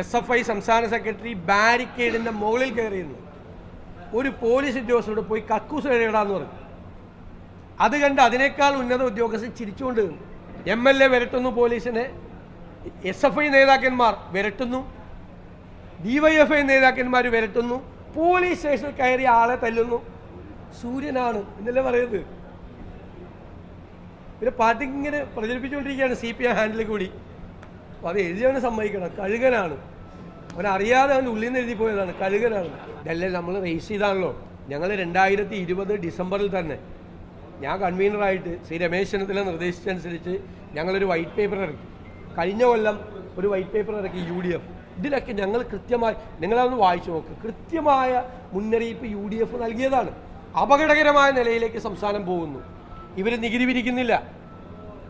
S F I സംസ്ഥാന secretary ബാരിക്കേഡിന്റെ മുകളിൽ കയറിയിരുന്നു. ഒരു പോലീസ് ഉദ്യോഗസ്ഥരോട് പോയി കക്കൂസ് കഴിയടാന്ന് പറഞ്ഞു. അത് കണ്ട് അതിനേക്കാൾ ഉന്നത ഉദ്യോഗസ്ഥൻ ചിരിച്ചുകൊണ്ട് എം എൽ എ വിരട്ടുന്നു പോലീസിനെ. എസ് എഫ് ഐ നേതാക്കന്മാർ വിരട്ടുന്നു. ഡിവൈഎഫ് ഐ നേതാക്കന്മാർ വിരട്ടുന്നു. പോലീസ് സ്റ്റേഷനിൽ കയറി ആളെ തല്ലുന്നു. സൂര്യനാണ് എന്നല്ലേ പറയുന്നത്? പിന്നെ പാർട്ടി ഇങ്ങനെ പ്രചരിപ്പിച്ചുകൊണ്ടിരിക്കുകയാണ് സി പി ഐ ഹാൻഡിൽ കൂടി. അപ്പോൾ അത് എഴുതിയവനെ സമ്മതിക്കണം. കഴുകനാണ്. അവനറിയാതെ അവന്റെ അവൻ ഉള്ളിൽ നിന്ന് എഴുതി പോയതാണ്. കഴുകനാണ്. ഇതല്ലേ നമ്മൾ റേസ് ചെയ്താണല്ലോ. ഞങ്ങൾ രണ്ടായിരത്തി ഇരുപത് ഡിസംബറിൽ തന്നെ ഞാൻ കൺവീനറായിട്ട് ശ്രീ രമേശ് ചെന്നിത്തല നിർദ്ദേശിച്ചനുസരിച്ച് ഞങ്ങളൊരു വൈറ്റ് പേപ്പർ ഇറക്കി. കഴിഞ്ഞ കൊല്ലം ഒരു വൈറ്റ് പേപ്പർ ഇറക്കി യു ഡി എഫ്. ഇതിലൊക്കെ ഞങ്ങൾ കൃത്യമായി നിങ്ങളതൊന്ന് വായിച്ചു നോക്ക്. കൃത്യമായ മുന്നറിയിപ്പ് യു ഡി എഫ് നൽകിയതാണ്. അപകടകരമായ നിലയിലേക്ക് സംസ്ഥാനം പോകുന്നു. ഇവർ നികുതി പിരിക്കുന്നില്ല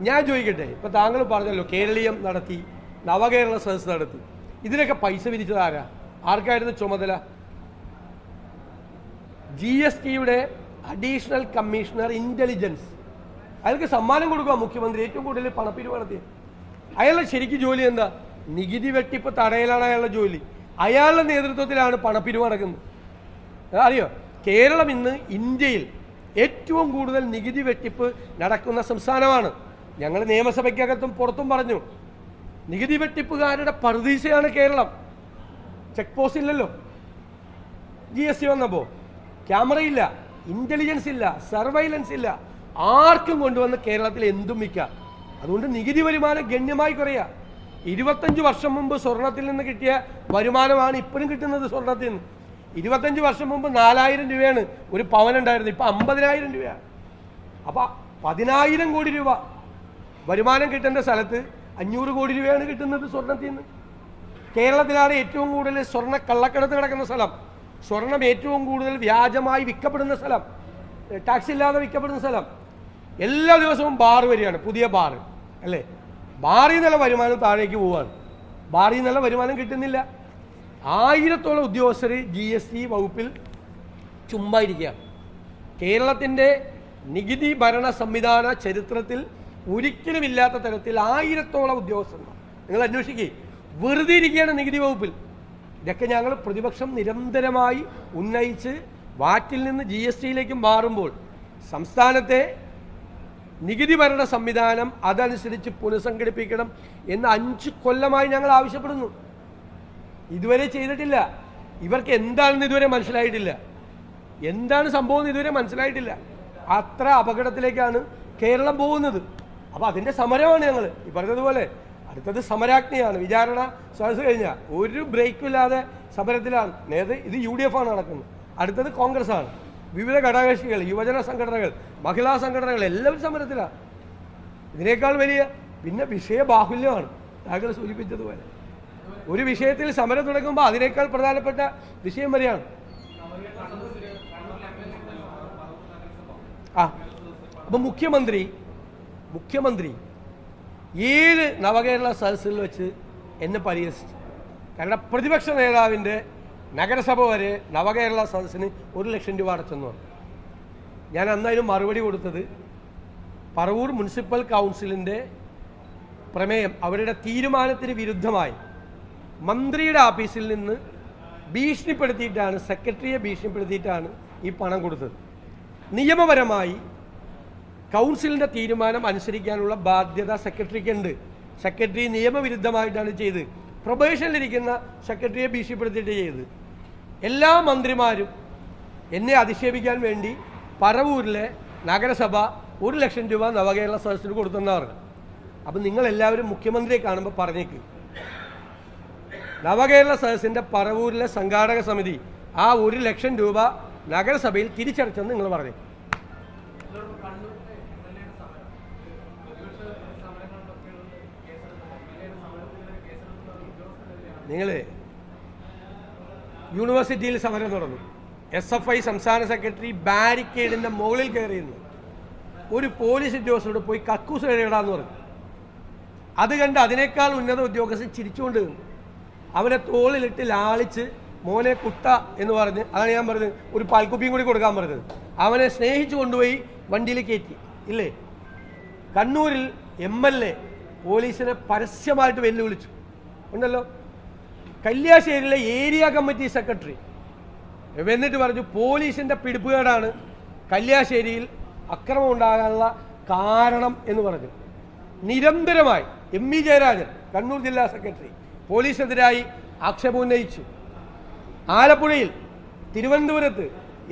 ഞാൻ ചോദിക്കട്ടെ. ഇപ്പം താങ്കൾ പറഞ്ഞല്ലോ കേരളീയം നടത്തി നവകേരള സദസ് നടത്തി. ഇതിനൊക്കെ പൈസ വിരിച്ചത് ആരാ? ആർക്കായിരുന്നു ചുമതല? ജി എസ് ടിയുടെ അഡീഷണൽ കമ്മീഷണർ ഇന്റലിജൻസ് അയാൾക്ക് സമ്മാനം കൊടുക്കുക മുഖ്യമന്ത്രി. ഏറ്റവും കൂടുതൽ പണപ്പിരിവ് നടത്തി അയാളുടെ ശരിക്കും ജോലി എന്താ? നികുതി വെട്ടിപ്പ് തടയലാണ് അയാളുടെ ജോലി. അയാളുടെ നേതൃത്വത്തിലാണ് പണപ്പിരിവ് നടക്കുന്നത്. അറിയോ? കേരളം ഇന്ന് ഇന്ത്യയിൽ ഏറ്റവും കൂടുതൽ നികുതി വെട്ടിപ്പ് നടക്കുന്ന സംസ്ഥാനമാണ്. ഞങ്ങൾ നിയമസഭയ്ക്കകത്തും പുറത്തും പറഞ്ഞു. നികുതി വെട്ടിപ്പുകാരുടെ പറുദീസയാണ് കേരളം. ചെക്ക് പോസ്റ്റ് ഇല്ലല്ലോ. ജി എസ് ടി വന്നപ്പോൾ ക്യാമറയില്ല ഇന്റലിജൻസ് ഇല്ല സർവൈലൻസ് ഇല്ല. ആർക്കും കൊണ്ടുവന്ന് കേരളത്തിൽ എന്തും വിൽക്കാം. അതുകൊണ്ട് നികുതി വരുമാനം ഗണ്യമായി കുറയുക ഇരുപത്തഞ്ച് വർഷം മുമ്പ് സ്വർണത്തിൽ നിന്ന് കിട്ടിയ വരുമാനമാണ് ഇപ്പോഴും കിട്ടുന്നത് സ്വർണത്തിൽ നിന്ന്. ഇരുപത്തഞ്ച് വർഷം മുമ്പ് നാലായിരം രൂപയാണ് ഒരു പവൻ ഉണ്ടായിരുന്നത്. ഇപ്പം അമ്പതിനായിരം രൂപയാണ് അപ്പോൾ പതിനായിരം കോടി രൂപ വരുമാനം കിട്ടേണ്ട സ്ഥലത്ത് അഞ്ഞൂറ് കോടി രൂപയാണ് കിട്ടുന്നത് സ്വർണത്തിൽ നിന്ന്. കേരളത്തിലാണ് ഏറ്റവും കൂടുതൽ സ്വർണ കള്ളക്കടത്ത് കിടക്കുന്ന സ്ഥലം. സ്വർണം ഏറ്റവും കൂടുതൽ വ്യാജമായി വിൽക്കപ്പെടുന്ന സ്ഥലം. ടാക്സ് ഇല്ലാതെ വിൽക്കപ്പെടുന്ന സ്ഥലം. എല്ലാ ദിവസവും ബാർ വരികയാണ് പുതിയ ബാർ അല്ലേ? ബാറിൽ നിന്നുള്ള വരുമാനം താഴേക്ക് പോവുകയാണ് ബാറിൽ നിന്നുള്ള വരുമാനം കിട്ടുന്നില്ല. ആയിരത്തോളം ഉദ്യോഗസ്ഥർ ജി എസ് ടി വകുപ്പിൽ ചുമ്മാ ഇരിക്കുകയാണ്. കേരളത്തിന്റെ നികുതി ഭരണ സംവിധാന ചരിത്രത്തിൽ ഒരിക്കലും ഇല്ലാത്ത തരത്തിൽ ആയിരത്തോളം ഉദ്യോഗസ്ഥന്മാർ. നിങ്ങൾ അന്വേഷിക്കുക വെറുതെ ഇരിക്കുകയാണ് നികുതി വകുപ്പിൽ. ഇതൊക്കെ ഞങ്ങൾ പ്രതിപക്ഷം നിരന്തരമായി ഉന്നയിച്ച് വാറ്റിൽ നിന്ന് ജി എസ് ടിയിലേക്ക് മാറുമ്പോൾ സംസ്ഥാനത്തെ നികുതി ഭരണ സംവിധാനം അതനുസരിച്ച് പുനഃസംഘടിപ്പിക്കണം എന്ന് അഞ്ച് കൊല്ലമായി ഞങ്ങൾ ആവശ്യപ്പെടുന്നു. ഇതുവരെ ചെയ്തിട്ടില്ല. ഇവർക്ക് എന്താണെന്ന് ഇതുവരെ മനസ്സിലായിട്ടില്ല. എന്താണ് സംഭവം ഇതുവരെ മനസ്സിലായിട്ടില്ല. അത്ര അപകടത്തിലേക്കാണ് കേരളം പോകുന്നത്. അപ്പോൾ അതിന്റെ സമരമാണ് ഞങ്ങൾ ഈ പറഞ്ഞതുപോലെ അടുത്തത് സമരാജ്ഞിയാണ്. വിചാരണ സദസ് കഴിഞ്ഞാൽ ഒരു ബ്രേക്കും ഇല്ലാതെ സമരത്തിലാണ്. നേത് ഇത് യു ഡി എഫ് ആണ് നടക്കുന്നത്. അടുത്തത് കോൺഗ്രസ് ആണ് വിവിധ ഘടകകക്ഷികൾ യുവജന സംഘടനകൾ മഹിളാ സംഘടനകൾ എല്ലാവരും സമരത്തിലാണ്. ഇതിനേക്കാൾ വലിയ പിന്നെ വിഷയബാഹുല്യമാണ്. താങ്കൾ സൂചിപ്പിച്ചതുപോലെ. ഒരു വിഷയത്തിൽ സമരം തുടങ്ങുമ്പോൾ അതിനേക്കാൾ പ്രധാനപ്പെട്ട വിഷയം വരെയാണ് ആ. അപ്പം മുഖ്യമന്ത്രി മുഖ്യമന്ത്രി ഏഴ് നവകേരള സദസ്സിൽ വെച്ച് എന്നെ പരിഹസിച്ചു. കാരണം പ്രതിപക്ഷ നേതാവിന്റെ നഗരസഭ വരെ നവകേരള സദസ്സിന് ഒരു ലക്ഷം രൂപ അടച്ചെന്ന് പറഞ്ഞു. ഞാൻ അന്നതിന് മറുപടി കൊടുത്തത്. പറവൂർ മുനിസിപ്പൽ കൗൺസിലിന്റെ പ്രമേയം അവരുടെ തീരുമാനത്തിന് വിരുദ്ധമായി. മന്ത്രിയുടെ ഓഫീസിൽ നിന്ന് ഭീഷണിപ്പെടുത്തിയിട്ടാണ് സെക്രട്ടറിയെ ഭീഷണിപ്പെടുത്തിയിട്ടാണ് ഈ പണം കൊടുത്തത്. നിയമപരമായി കൗൺസിലിന്റെ തീരുമാനം അനുസരിക്കാനുള്ള ബാധ്യത സെക്രട്ടറിക്ക് ഉണ്ട് സെക്രട്ടറി നിയമവിരുദ്ധമായിട്ടാണ് ചെയ്ത് പ്രൊബേഷനിലിരിക്കുന്ന സെക്രട്ടറിയെ ഭീഷണിപ്പെടുത്തിയിട്ട് ചെയ്ത് എല്ലാ മന്ത്രിമാരും എന്നെ അധിക്ഷേപിക്കാൻ വേണ്ടി പറവൂരിലെ നഗരസഭ ഒരു ലക്ഷം രൂപ നവകേരള സദസ്സിന് കൊടുത്തെന്നാണ് പറഞ്ഞു അപ്പം നിങ്ങളെല്ലാവരും മുഖ്യമന്ത്രിയെ കാണുമ്പോൾ പറഞ്ഞേക്ക്. നവകേരള സദസ്സിന്റെ പറവൂരിലെ സംഘാടക സമിതി ആ ഒരു ലക്ഷം രൂപ നഗരസഭയിൽ തിരിച്ചടച്ചെന്ന് നിങ്ങൾ പറഞ്ഞു നിങ്ങൾ യൂണിവേഴ്സിറ്റിയിൽ സമരം നടന്നു എസ് എഫ് ഐ സംസ്ഥാന സെക്രട്ടറി ബാരിക്കേഡിന്റെ മുകളിൽ കയറിയിരുന്നു. ഒരു പോലീസ് ഉദ്യോഗസ്ഥരോട് പോയി കക്കൂസ് കഴിയടാന്ന് പറഞ്ഞു. അത് കണ്ട് അതിനേക്കാൾ ഉന്നത ഉദ്യോഗസ്ഥൻ ചിരിച്ചുകൊണ്ട് അവനെ തോളിലിട്ട് ലാളിച്ച് മോനെ കുട്ട എന്ന് പറഞ്ഞ് അതാണ് ഞാൻ പറഞ്ഞത് ഒരു പാൽക്കുപ്പിയും കൂടി കൊടുക്കാൻ പറഞ്ഞത്. അവനെ സ്നേഹിച്ചു കൊണ്ടുപോയി വണ്ടിയിൽ കയറ്റി. ഇല്ലേ? കണ്ണൂരിൽ എം എൽ എ പോലീസിനെ പരസ്യമായിട്ട് വെല്ലുവിളിച്ചു. ഉണ്ടല്ലോ? കല്യാശ്ശേരിയിലെ ഏരിയ കമ്മിറ്റി സെക്രട്ടറി. എന്നിട്ട് പറഞ്ഞു പോലീസിന്റെ പിടിപ്പുകേടാണ് കല്യാശ്ശേരിയിൽ അക്രമം ഉണ്ടാകാനുള്ള കാരണം എന്ന് പറഞ്ഞു. നിരന്തരമായി എം വി ജയരാജൻ കണ്ണൂർ ജില്ലാ സെക്രട്ടറി പോലീസിനെതിരായി ആക്ഷേപം ഉന്നയിച്ചു. ആലപ്പുഴയിൽ തിരുവനന്തപുരത്ത്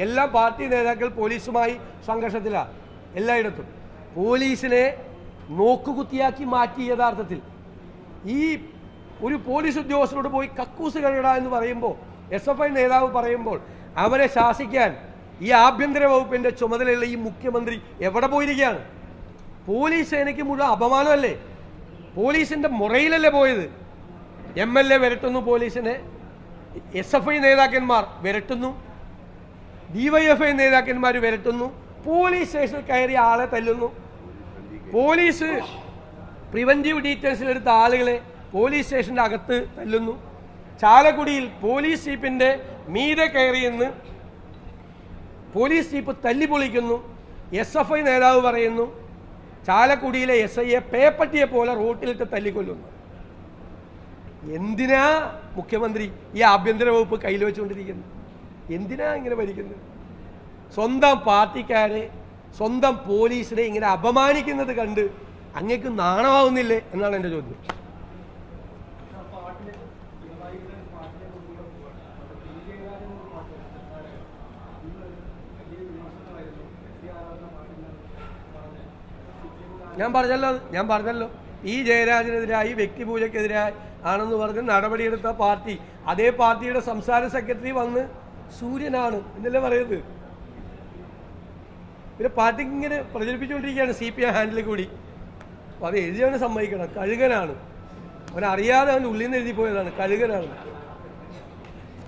എല്ലാ പാർട്ടി നേതാക്കൾ പോലീസുമായി സംഘർഷത്തിലാണ് എല്ലായിടത്തും. പോലീസിനെ നോക്കുകുത്തിയാക്കി മാറ്റി യഥാർത്ഥത്തിൽ. ഈ ഒരു പോലീസ് ഉദ്യോഗസ്ഥരോട് പോയി കക്കൂസ് കഴിയടാ എന്ന് പറയുമ്പോൾ എസ് എഫ് ഐ നേതാവ് പറയുമ്പോൾ അവരെ ശാസിക്കാൻ ഈ ആഭ്യന്തര വകുപ്പിന്റെ ചുമതലയുള്ള ഈ മുഖ്യമന്ത്രി എവിടെ പോയിരിക്കുകയാണ്? പോലീസ് സേനയ്ക്ക് മുഴുവൻ അപമാനമല്ലേ? പോലീസിന്റെ മുറയിലല്ലേ പോയത്? എം എൽ എ വിരട്ടുന്നു പോലീസിനെ. എസ് എഫ് ഐ നേതാക്കന്മാർ വിരട്ടുന്നു. ഡിവൈഎഫ്ഐ നേതാക്കന്മാർ വിരട്ടുന്നു. പോലീസ് സ്റ്റേഷനിൽ കയറി ആളെ തല്ലുന്നു. പോലീസ് പ്രിവന്റീവ് ഡീറ്റെയിൽസിലെടുത്ത ആളുകളെ പോലീസ് സ്റ്റേഷന്റെ അകത്ത് തല്ലുന്നു. ചാലക്കുടിയിൽ പോലീസ് ജീപ്പിന്റെ മീതെ കയറിയെന്ന് പോലീസ് ജീപ്പ് തല്ലിപ്പൊളിക്കുന്നു എസ് എഫ് ഐ നേതാവ് പറയുന്നു ചാലക്കുടിയിലെ എസ് ഐയെ പേപ്പട്ടിയെ പോലെ റോട്ടിലിട്ട് തല്ലിക്കൊല്ലുന്നു. എന്തിനാ മുഖ്യമന്ത്രി ഈ ആഭ്യന്തര വകുപ്പ് കയ്യിൽ വെച്ചുകൊണ്ടിരിക്കുന്നത്? എന്തിനാ ഇങ്ങനെ ഭരിക്കുന്നത്? സ്വന്തം പാർട്ടിക്കാരെ സ്വന്തം പോലീസിനെ ഇങ്ങനെ അപമാനിക്കുന്നത് കണ്ട് അങ്ങേക്ക് നാണമാവുന്നില്ലേ എന്നാണ് എന്റെ ചോദ്യം. ഞാൻ പറഞ്ഞല്ലോ ഞാൻ പറഞ്ഞല്ലോ. ഈ ജയരാജനെതിരായി വ്യക്തിപൂജക്കെതിരായി ആണെന്ന് പറഞ്ഞ് നടപടിയെടുത്ത പാർട്ടി അതേ പാർട്ടിയുടെ സംസ്ഥാന സെക്രട്ടറി വന്ന് സൂര്യനാണ് എന്നല്ലേ പറയുന്നത്. പിന്നെ പാർട്ടി ഇങ്ങനെ പ്രചരിപ്പിച്ചുകൊണ്ടിരിക്കുകയാണ് സി പി ഐ ഹാൻഡിൽ കൂടി. അപ്പോൾ അത് എഴുതിയവനെ സമ്മതിക്കണം. കഴുകനാണ്. അവൻ അവന്റെ ഉള്ളിൽ നിന്ന് എഴുതി പോയതാണ്. കഴുകനാണ്.